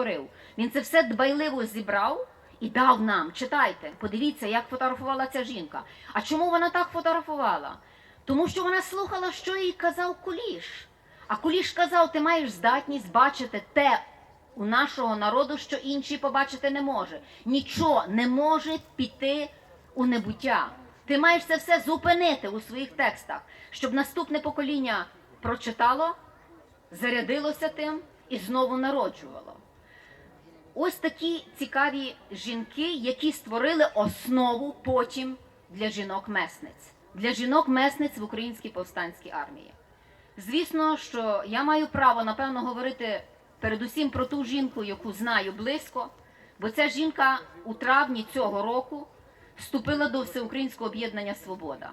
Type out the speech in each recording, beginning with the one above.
створив. Він це все дбайливо зібрав і дав нам. Читайте, подивіться, як фотографувала ця жінка. А чому вона так фотографувала? Тому що вона слухала, що їй казав Куліш. А Куліш казав, ти маєш здатність бачити те у нашого народу, що інші побачити не може. Нічого не може піти у небуття. Ти маєш це все зупинити у своїх текстах, щоб наступне покоління прочитало, зарядилося тим і знову народжувало. Ось такі цікаві жінки, які створили основу потім для жінок-месниць, для жінок-месниць в українській повстанській армії. Звісно, що я маю право, напевно, говорити передусім про ту жінку, яку знаю близько, бо ця жінка у травні цього року вступила до Всеукраїнського об'єднання Свобода.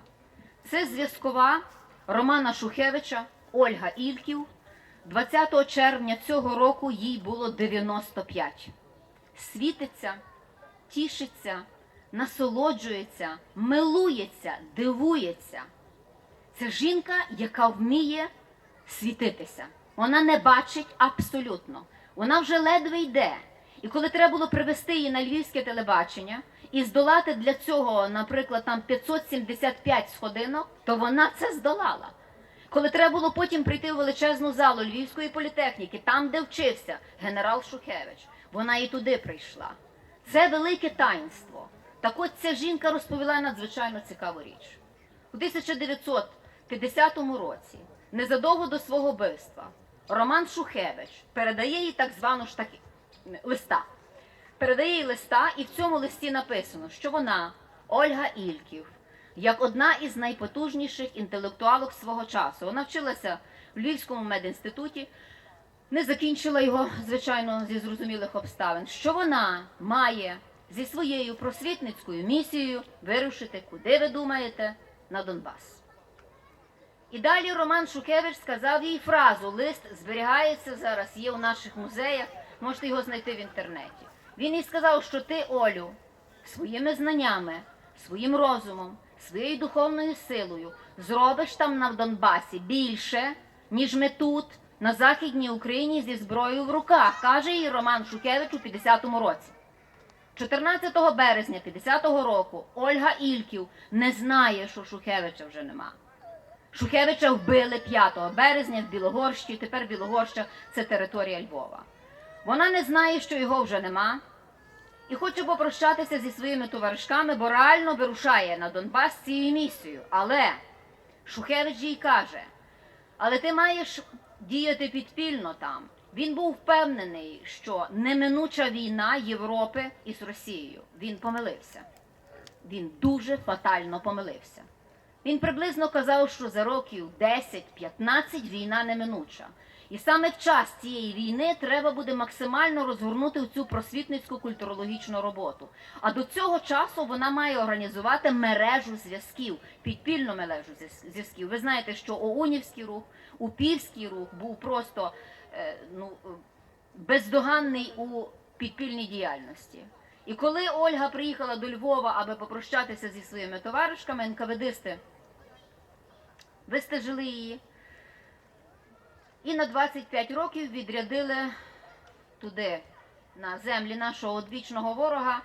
Це зв'язкова Романа Шухевича, Ольга Ільків. 20 червня цього року їй було 95. Світиться, тішиться, насолоджується, милується, дивується. Це жінка, яка вміє світитися. Вона не бачить абсолютно. Вона вже ледве йде. І коли треба було привести її на львівське телебачення і здолати для цього, наприклад, там 575 сходинок, то вона це здолала. Коли треба було потім прийти в величезну залу Львівської політехніки, там, де вчився генерал Шухевич, вона і туди прийшла. Це велике таїнство. Так от ця жінка розповіла надзвичайно цікаву річ. У 1950 році, незадовго до свого вбивства, Роман Шухевич передає їй так звану ж листа. Передає їй листа, і в цьому листі написано, що вона, Ольга Ільків, як одна із найпотужніших інтелектуалок свого часу. Вона вчилася в Львівському медінституті, не закінчила його, звичайно, зі зрозумілих обставин, що вона має зі своєю просвітницькою місією вирушити, куди ви думаєте, на Донбас. І далі Роман Шукевич сказав їй фразу. Лист зберігається зараз, є у наших музеях, можете його знайти в інтернеті. Він їй сказав, що ти, Олю, своїми знаннями, своїм розумом, своєю духовною силою зробиш там на Донбасі більше, ніж ми тут, на Західній Україні зі зброєю в руках, каже їй Роман Шукевич у 50-му році. 14 березня 50-го року Ольга Ільків не знає, що Шухевича вже нема. Шухевича вбили 5 березня в Білогорщі, тепер Білогорща це територія Львова. Вона не знає, що його вже нема, і хоче попрощатися зі своїми товаришками, бо реально вирушає на Донбас цією місією. Але Шухевич їй каже: але ти маєш діяти підпільно там. Він був впевнений, що неминуча війна Європи із Росією. Він помилився. Він дуже фатально помилився. Він приблизно казав, що за років 10-15 війна неминуча. І саме в час цієї війни треба буде максимально розгорнути цю просвітницьку культурологічну роботу. А до цього часу вона має організувати мережу зв'язків, підпільну мережу зв'язків. Ви знаєте, що ОУНівський рух, УПІВський рух був просто е, ну, бездоганний у підпільній діяльності. І коли Ольга приїхала до Львова, аби попрощатися зі своїми товаришками, НКВДисти вистежили її і на 25 років відрядили туди, на землі нашого одвічного ворога.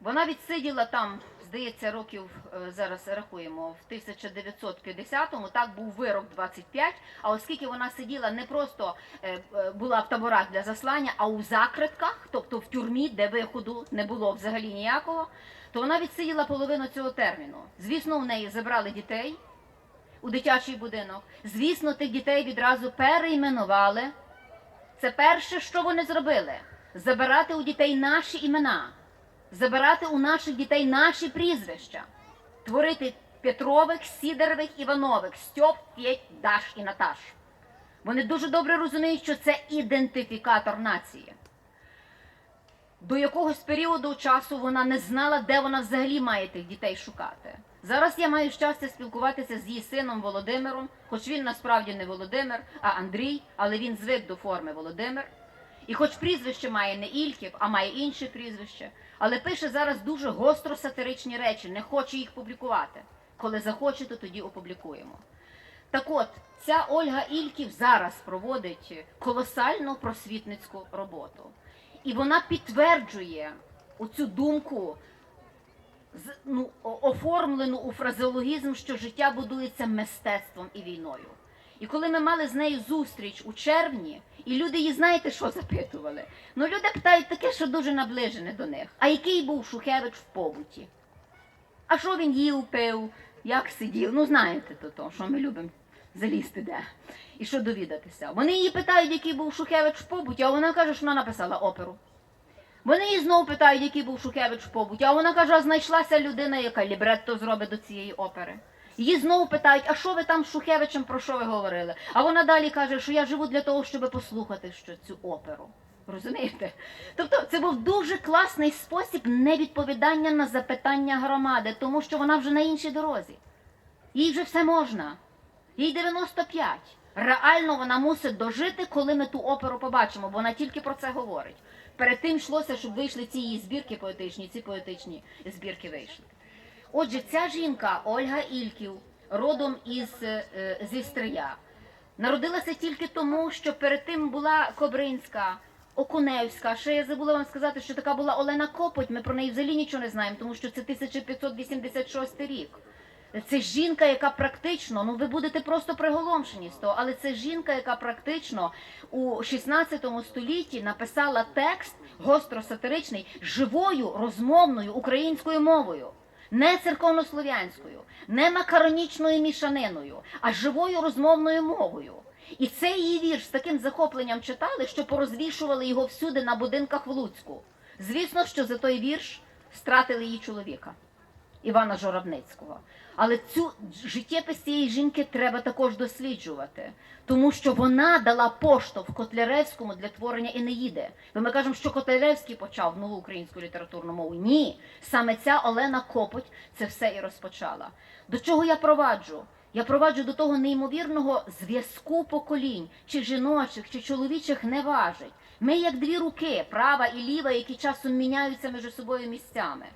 Вона відсиділа там, здається, років е, зараз рахуємо, в 1950-му, так був вирок 25, а оскільки вона сиділа не просто е, е, була в таборах для заслання, а у закритках, тобто в тюрмі, де виходу не було взагалі ніякого, то вона відсиділа половину цього терміну. Звісно, у неї забрали дітей у дитячий будинок. Звісно, тих дітей відразу перейменували. Це перше, що вони зробили: забирати у дітей наші імена, забирати у наших дітей наші прізвища, творити Петрових, Сідорових, Іванових, Стьоп, П'ять, Даш і Наташ. Вони дуже добре розуміють, що це ідентифікатор нації. До якогось періоду часу вона не знала, де вона взагалі має тих дітей шукати. Зараз я маю щастя спілкуватися з її сином Володимиром, хоч він насправді не Володимир, а Андрій, але він звик до форми Володимир. І хоч прізвище має не Ільків, а має інше прізвище, але пише зараз дуже гостро сатиричні речі, не хоче їх публікувати. Коли захоче, то тоді опублікуємо. Так от, ця Ольга Ільків зараз проводить колосальну просвітницьку роботу. І вона підтверджує оцю думку, ну, оформлену у фразеологізм, що життя будується мистецтвом і війною. І коли ми мали з нею зустріч у червні, і люди її знаєте, що запитували? Ну, люди питають таке, що дуже наближене до них. А який був Шухевич в побуті? А що він їв, пив, як сидів? Ну, знаєте то, то що ми любимо залізти де. І що довідатися. Вони її питають, який був Шухевич в побуті, а вона каже, що вона написала оперу. Вони її знову питають, який був Шухевич в побуті, а вона каже, а знайшлася людина, яка лібретто зробить до цієї опери. Її знову питають, а що ви там з Шухевичем, про що ви говорили? А вона далі каже, що я живу для того, щоб послухати що цю оперу. Розумієте? Тобто це був дуже класний спосіб невідповідання на запитання громади, тому що вона вже на іншій дорозі. Їй вже все можна. Їй 95. Реально вона мусить дожити, коли ми ту оперу побачимо, бо вона тільки про це говорить. Перед тим йшлося, щоб вийшли ці її збірки поетичні, ці поетичні збірки вийшли. Отже, ця жінка Ольга Ільків, родом із е, зі Стрия, народилася тільки тому, що перед тим була Кобринська, Окуневська. Ще я забула вам сказати, що така була Олена Копоть. Ми про неї взагалі нічого не знаємо, тому що це 1586 рік. Це жінка, яка практично, ну ви будете просто приголомшені з того, але це жінка, яка практично у 16 столітті написала текст гостро-сатиричний живою розмовною українською мовою. Не церковнослов'янською, не макаронічною мішаниною, а живою розмовною мовою. І цей її вірш з таким захопленням читали, що порозвішували його всюди на будинках в Луцьку. Звісно, що за той вірш стратили її чоловіка. Івана Журавницького. Але цю життєпис цієї жінки треба також досліджувати, тому що вона дала поштовх Котляревському для творення Енеїди. Бо ми кажемо, що Котляревський почав нову українську літературну мову. Ні, саме ця Олена Копоть це все і розпочала. До чого я проваджу? Я проваджу до того неймовірного зв'язку поколінь, чи жіночих, чи чоловічих не важить. Ми як дві руки, права і ліва, які часом міняються між собою місцями.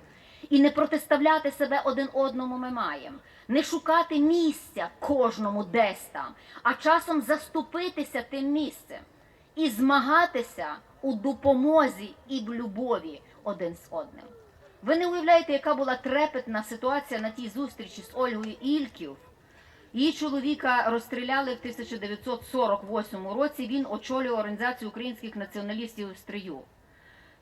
І не протиставляти себе один одному ми маємо. Не шукати місця кожному десь там, а часом заступитися тим місцем і змагатися у допомозі і в любові один з одним. Ви не уявляєте, яка була трепетна ситуація на тій зустрічі з Ольгою Ільків. Її чоловіка розстріляли в 1948 році. Він очолював організацію українських націоналістів у Стрию.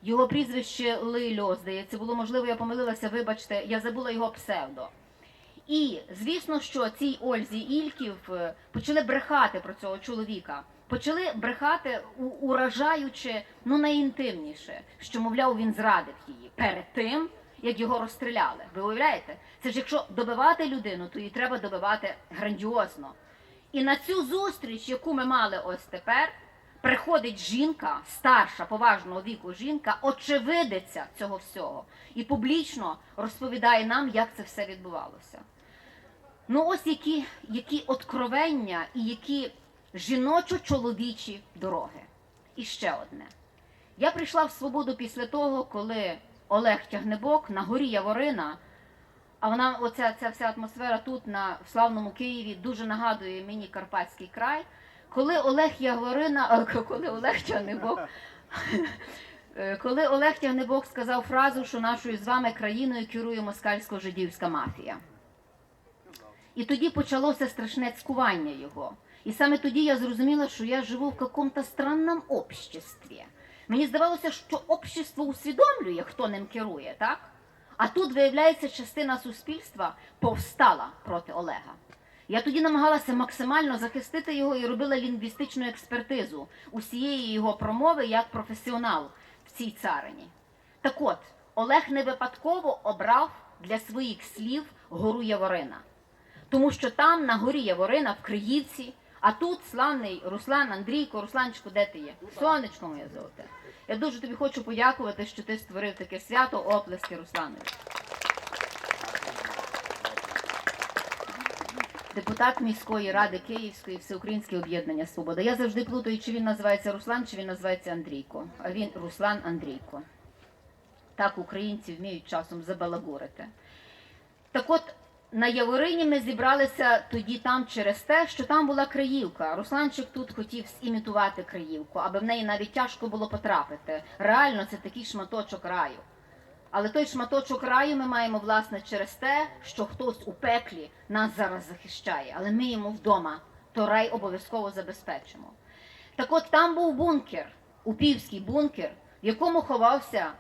Його прізвище Лильо, здається, було можливо, я помилилася, вибачте, я забула його псевдо. І звісно, що цій Ользі Ільків е, почали брехати про цього чоловіка. Почали брехати, уражаючи ну найінтимніше, що, мовляв, він зрадив її перед тим, як його розстріляли. Ви уявляєте? Це ж якщо добивати людину, то її треба добивати грандіозно. І на цю зустріч, яку ми мали ось тепер, приходить жінка, старша, поважного віку жінка, очевидиця цього всього, і публічно розповідає нам, як це все відбувалося. Ну, ось які, які откровення і які жіночо-чоловічі дороги. І ще одне. Я прийшла в свободу після того, коли Олег Тягнебок на горі Яворина, а вона, оця ця вся атмосфера тут, на в славному Києві, дуже нагадує мені Карпатський край. Коли Олег Яворина, коли Олег Тягнебок, е, коли Олег Тягнебок сказав фразу, що нашою з вами країною керує москальсько-жидівська мафія. І тоді почалося страшне цькування його. І саме тоді я зрозуміла, що я живу в якомусь странному обществі. Мені здавалося, що общество усвідомлює, хто ним керує, так? А тут, виявляється, частина суспільства повстала проти Олега. Я тоді намагалася максимально захистити його і робила лінгвістичну експертизу усієї його промови як професіонал в цій царині. Так от, Олег не випадково обрав для своїх слів гору Яворина. Тому що там на горі Яворина в Криївці, а тут славний Руслан Андрійко, Русланчику, де ти є? Сонечко моє золоте. Я дуже тобі хочу подякувати, що ти створив таке свято оплески Русланові. Депутат міської ради Київської Всеукраїнське об'єднання Свобода. Я завжди плутаю, чи він називається Руслан, чи він називається Андрійко. А він Руслан Андрійко. Так українці вміють часом забалагурити. Так от, на Яворині ми зібралися тоді там через те, що там була Криївка. Русланчик тут хотів імітувати Криївку, аби в неї навіть тяжко було потрапити. Реально, це такий шматочок раю. Але той шматочок раю ми маємо власне через те, що хтось у пеклі нас зараз захищає, але ми йому вдома, то рай обов'язково забезпечимо. Так от там був бункер, упівський бункер, в якому ховався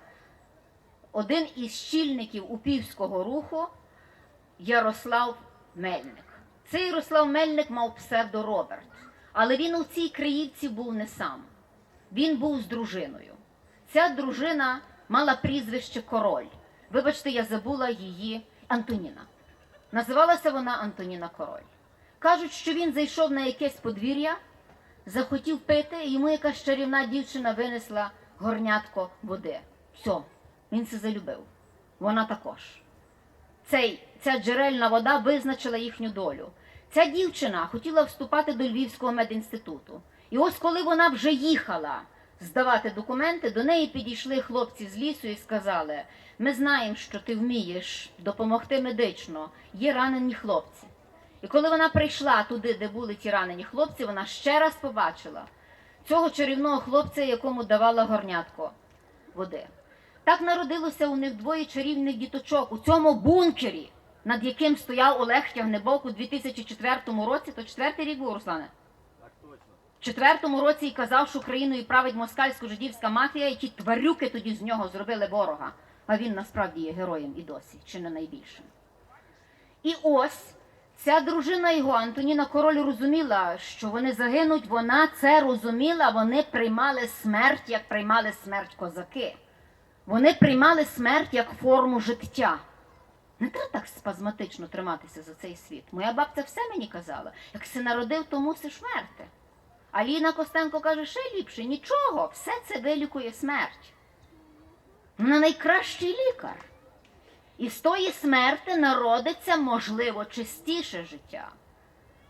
один із щільників упівського руху Ярослав Мельник. Цей Ярослав Мельник мав псевдо Роберт, але він у цій Криївці був не сам. Він був з дружиною. Ця дружина мала прізвище Король. Вибачте, я забула її Антоніна. Називалася вона Антоніна Король. Кажуть, що він зайшов на якесь подвір'я, захотів пити, і йому якась чарівна дівчина винесла горнятко води. Все, він це залюбив. Вона також. Цей, ця джерельна вода визначила їхню долю. Ця дівчина хотіла вступати до Львівського медінституту. І ось коли вона вже їхала здавати документи, до неї підійшли хлопці з лісу і сказали: ми знаємо, що ти вмієш допомогти медично, є ранені хлопці. І коли вона прийшла туди, де були ті ранені хлопці, вона ще раз побачила цього чарівного хлопця, якому давала горнятко води. Так народилося у них двоє чарівних діточок у цьому бункері, над яким стояв Олег Тягнебок у 2004 році. То четвертий рік був, Руслане? Четвертому році і казав, що Україною править москальсько-жидівська мафія, і ті тварюки тоді з нього зробили ворога. А він насправді є героєм і досі, чи не найбільшим. І ось ця дружина його, Антоніна Король, розуміла, що вони загинуть. Вона це розуміла, вони приймали смерть, як приймали смерть козаки. Вони приймали смерть як форму життя. Не треба так спазматично триматися за цей світ. Моя бабця все мені казала: як си народив, то мусиш мерти. А Ліна Костенко каже, ще ліпше, нічого, все це вилікує смерть. Вона найкращий лікар. І з тої смерти народиться, можливо, чистіше життя.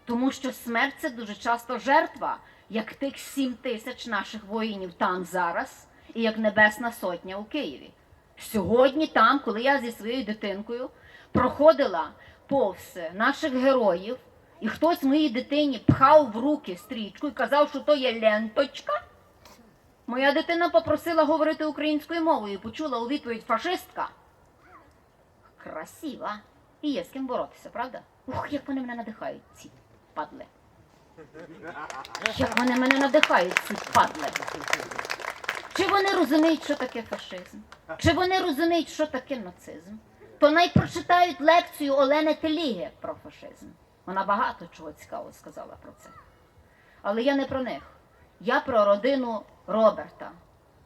Тому що смерть це дуже часто жертва, як тих сім тисяч наших воїнів там зараз, і як Небесна Сотня у Києві. Сьогодні, там, коли я зі своєю дитинкою проходила повз наших героїв, і хтось моїй дитині пхав в руки стрічку і казав, що то є ленточка. Моя дитина попросила говорити українською мовою, і почула у відповідь фашистка. Красива. І є з ким боротися, правда? Ух, як вони мене надихають, ці падли. Як вони мене надихають, ці падли. Чи вони розуміють, що таке фашизм? Чи вони розуміють, що таке нацизм? То най прочитають лекцію Олени Теліги про фашизм. Вона багато чого цікавого сказала про це. Але я не про них. Я про родину Роберта,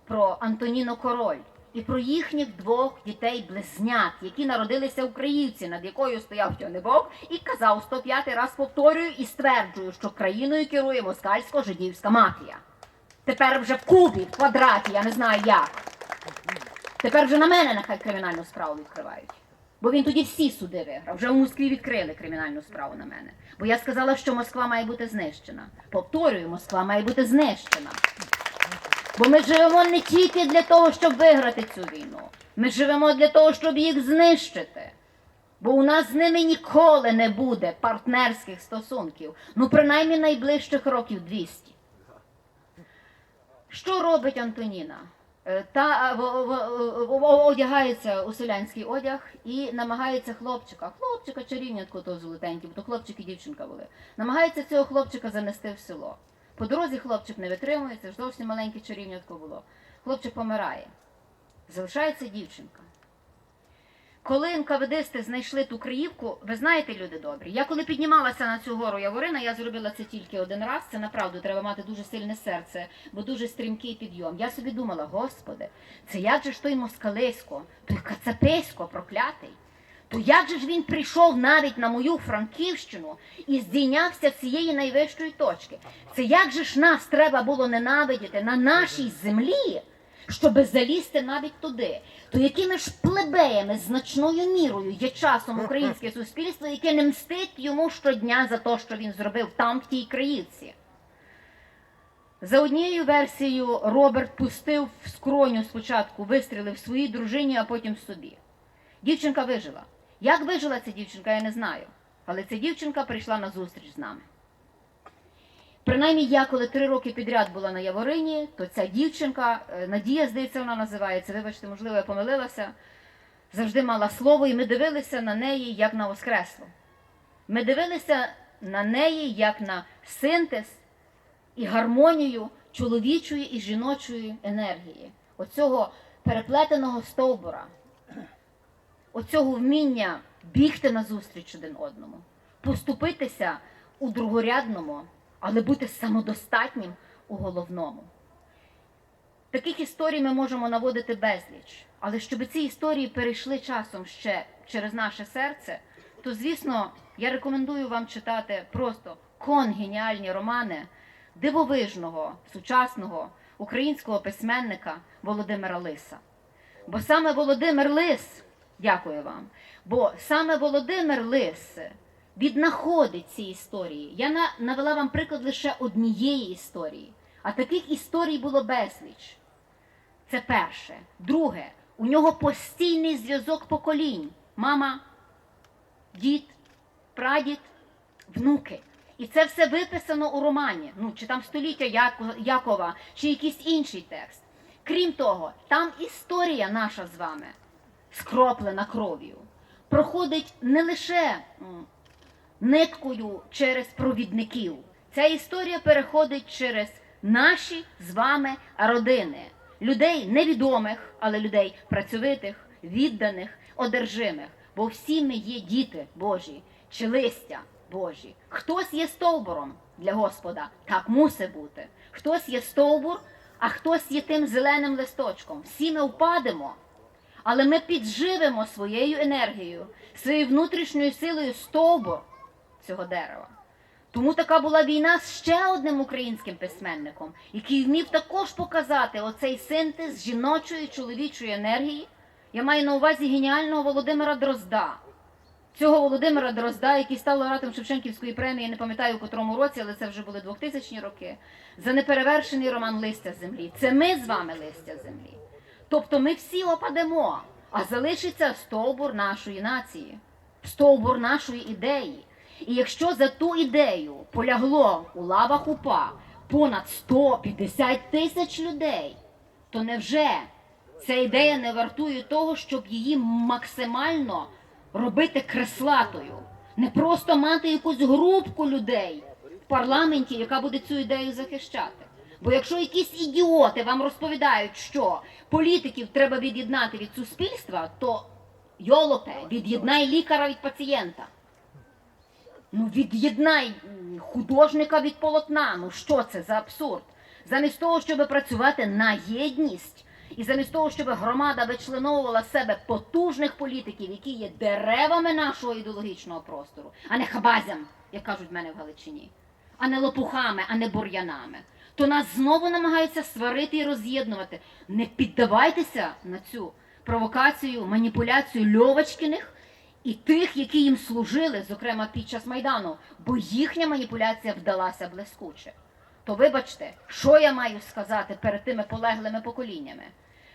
про Антоніну Король і про їхніх двох дітей-близнят, які народилися українці, над якою стояв Тьонебок і казав 105 раз повторюю і стверджую, що країною керує москальсько-жидівська мафія. Тепер вже в кубі, в квадраті, я не знаю як. Тепер вже на мене нехай кримінальну справу відкривають. Бо він тоді всі суди виграв. Вже в Москві відкрили кримінальну справу на мене. Бо я сказала, що Москва має бути знищена. Повторюю, Москва має бути знищена. Бо ми живемо не тільки для того, щоб виграти цю війну. Ми живемо для того, щоб їх знищити. Бо у нас з ними ніколи не буде партнерських стосунків. Ну, принаймні найближчих років 200. Що робить Антоніна? Е, Та одягається у селянський одяг і намагається хлопчика, хлопчика чарівнятку того золотенький, бо то хлопчик і дівчинка були. Намагається цього хлопчика занести в село. По дорозі хлопчик не витримується, ж зовсім маленьке чарівнятко було. Хлопчик помирає. Залишається дівчинка. Коли НКВДсти знайшли ту Криївку, ви знаєте, люди добрі, я коли піднімалася на цю гору Яворина, я зробила це тільки один раз. Це направду треба мати дуже сильне серце, бо дуже стрімкий підйом. Я собі думала, господи, це як же ж той москалисько, той кацаписько проклятий. То як же ж він прийшов навіть на мою Франківщину і здійнявся цієї найвищої точки? Це як же ж нас треба було ненавидіти на нашій землі, щоби залізти навіть туди? То якими ж плебеями значною мірою є часом українське суспільство, яке не мстить йому щодня за те, що він зробив там, в тій краївці? За однією версією, Роберт пустив в скроню спочатку, вистрілив своїй дружині, а потім собі. Дівчинка вижила. Як вижила ця дівчинка, я не знаю. Але ця дівчинка прийшла на зустріч з нами. Принаймні, я коли три роки підряд була на Яворині, то ця дівчинка, е, Надія, здається, вона називається, вибачте, можливо, я помилилася, завжди мала слово, і ми дивилися на неї як на Воскреслу. Ми дивилися на неї як на синтез і гармонію чоловічої і жіночої енергії, оцього переплетеного стовбура, оцього вміння бігти назустріч один одному, поступитися у другорядному, але бути самодостатнім у головному. Таких історій ми можемо наводити безліч, але щоб ці історії перейшли часом ще через наше серце, то звісно я рекомендую вам читати просто конгеніальні романи дивовижного сучасного українського письменника Володимира Лиса. Бо саме Володимир Лис, дякую вам, бо саме Володимир Лис віднаходить ці історії. Я навела вам приклад лише однієї історії, а таких історій було безліч. Це перше. Друге, у нього постійний зв'язок поколінь. Мама, дід, прадід, внуки. І це все виписано у романі. Ну, чи там століття Якова, чи якийсь інший текст. Крім того, там історія наша з вами скроплена кров'ю. Проходить не лише ниткою через провідників. Ця історія переходить через наші з вами родини, людей невідомих, але людей працьовитих, відданих, одержимих. Бо всі ми є діти Божі, чи листя Божі. Хтось є стовбуром для Господа, так мусить бути. Хтось є стовбур, а хтось є тим зеленим листочком. Всі ми впадемо. Але ми підживемо своєю енергією, своєю внутрішньою силою стовбур цього дерева. Тому така була війна з ще одним українським письменником, який вмів також показати оцей синтез жіночої чоловічої енергії. Я маю на увазі геніального Володимира Дрозда. Цього Володимира Дрозда, який став лауреатом Шевченківської премії, не пам'ятаю у котрому році, але це вже були 2000 роки, за неперевершений роман Листя землі. Це ми з вами листя землі. Тобто ми всі опадемо, а залишиться стовбур нашої нації, стовбур нашої ідеї. І якщо за ту ідею полягло у лавах УПА понад 150 тисяч людей, то невже ця ідея не вартує того, щоб її максимально робити креслатою? Не просто мати якусь групку людей в парламенті, яка буде цю ідею захищати. Бо якщо якісь ідіоти вам розповідають, що політиків треба від'єднати від суспільства, то йолопе, від'єднай лікаря від пацієнта. Ну, від'єднай художника від полотна. Ну що це за абсурд? Замість того, щоб працювати на єдність, і замість того, щоб громада вичленовувала себе потужних політиків, які є деревами нашого ідеологічного простору, а не хабазям, як кажуть в мене в Галичині, а не лопухами, а не бур'янами, то нас знову намагаються сварити і роз'єднувати. Не піддавайтеся на цю провокацію, маніпуляцію Льовочкіних і тих, які їм служили, зокрема під час Майдану, бо їхня маніпуляція вдалася блискуче. То вибачте, що я маю сказати перед тими полеглими поколіннями,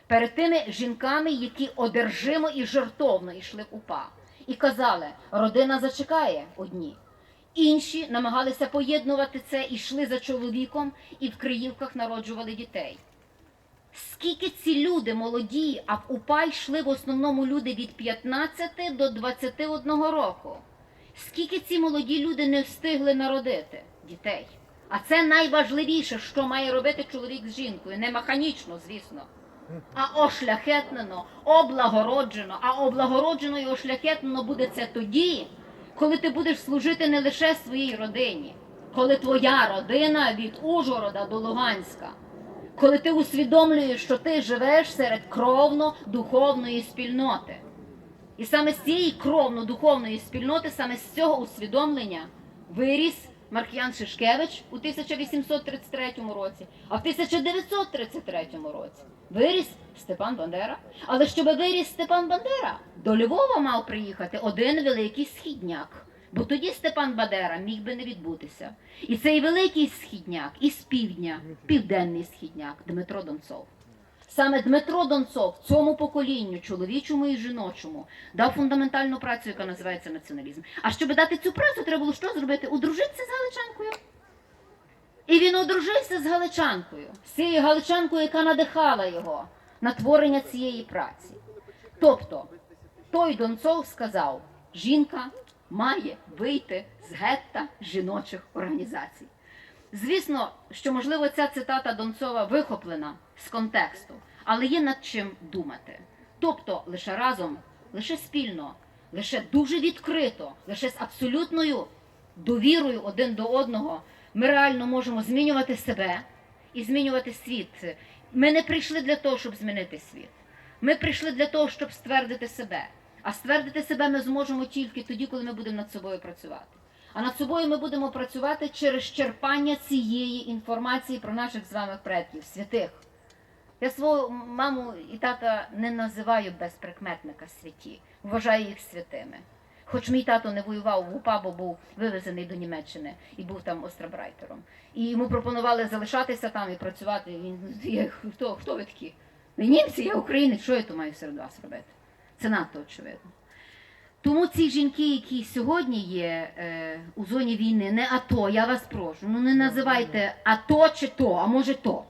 перед тими жінками, які одержимо і жертовно йшли в УПА, і казали, родина зачекає одні. Інші намагалися поєднувати це і йшли за чоловіком, і в Криївках народжували дітей. Скільки ці люди молоді, а в УПА йшли в основному люди від 15 до 21 року. Скільки ці молоді люди не встигли народити дітей? А це найважливіше, що має робити чоловік з жінкою. Не механічно, звісно, а ошляхетнено, облагороджено. А облагороджено і ошляхетнено буде це тоді, коли ти будеш служити не лише своїй родині, коли твоя родина від Ужгорода до Луганська коли ти усвідомлюєш, що ти живеш серед кровно-духовної спільноти. І саме з цієї кровно-духовної спільноти, саме з цього усвідомлення виріс Маркіян Шишкевич у 1833 році, а в 1933 році виріс Степан Бандера. Але щоб виріс Степан Бандера, до Львова мав приїхати один великий східняк. Бо тоді Степан Бандера міг би не відбутися. І цей великий східняк із півдня, південний східняк Дмитро Донцов. Саме Дмитро Донцов цьому поколінню, чоловічому і жіночому, дав фундаментальну працю, яка називається націоналізм. А щоб дати цю працю, треба було що зробити? Одружитися з Галичанкою. І він одружився з Галичанкою, з цією Галичанкою, яка надихала його на творення цієї праці. Тобто, той Донцов сказав, жінка має вийти з гетта жіночих організацій. Звісно, що можливо ця цитата Донцова вихоплена з контексту, але є над чим думати. Тобто лише разом, лише спільно, лише дуже відкрито, лише з абсолютною довірою один до одного ми реально можемо змінювати себе і змінювати світ. Ми не прийшли для того, щоб змінити світ. Ми прийшли для того, щоб ствердити себе. А ствердити себе ми зможемо тільки тоді, коли ми будемо над собою працювати. А над собою ми будемо працювати через черпання цієї інформації про наших з вами предків, святих. Я свою маму і тата не називаю без прикметника святі, вважаю їх святими. Хоч мій тато не воював в УПА, бо був вивезений до Німеччини і був там острабрайтером. І йому пропонували залишатися там і працювати. Він хто, хто ви такі? Ви німці, я українець, що я то маю серед вас робити? Це надто очевидно. Тому ці жінки, які сьогодні є е, у зоні війни, не АТО, я вас прошу, ну не називайте АТО чи то, а може то.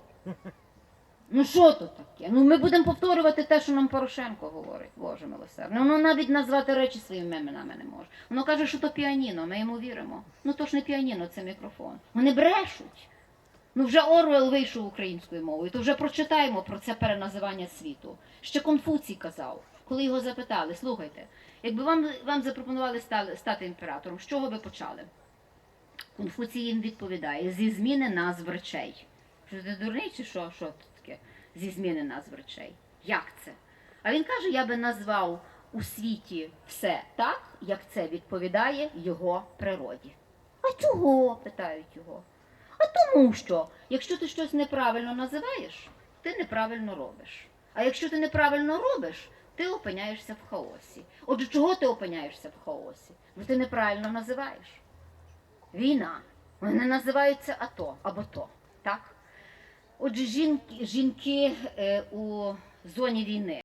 Ну що то таке? Ну ми будемо повторювати те, що нам Порошенко говорить, Боже милосердний. Воно навіть назвати речі своїми іменами не може. Воно каже, що то піаніно, ми йому віримо. Ну то ж не піаніно, це мікрофон. Вони брешуть. Ну вже Орвел вийшов українською мовою, то вже прочитаємо про це переназивання світу. Ще Конфуцій казав, коли його запитали, слухайте, якби вам, вам запропонували стати імператором, з чого би почали? Конфуцій їм відповідає, зі зміни назв речей. Що ти дурний чи що? Що таке? Зі зміни назв речей. Як це? А він каже, я би назвав у світі все так, як це відповідає його природі. А чого? питають його. А тому що, якщо ти щось неправильно називаєш, ти неправильно робиш. А якщо ти неправильно робиш, ти опиняєшся в хаосі. Отже, чого ти опиняєшся в хаосі? Бо ти неправильно називаєш. Війна. Вони називаються АТО або то. Так? Отже, жінки, жінки е, у зоні війни.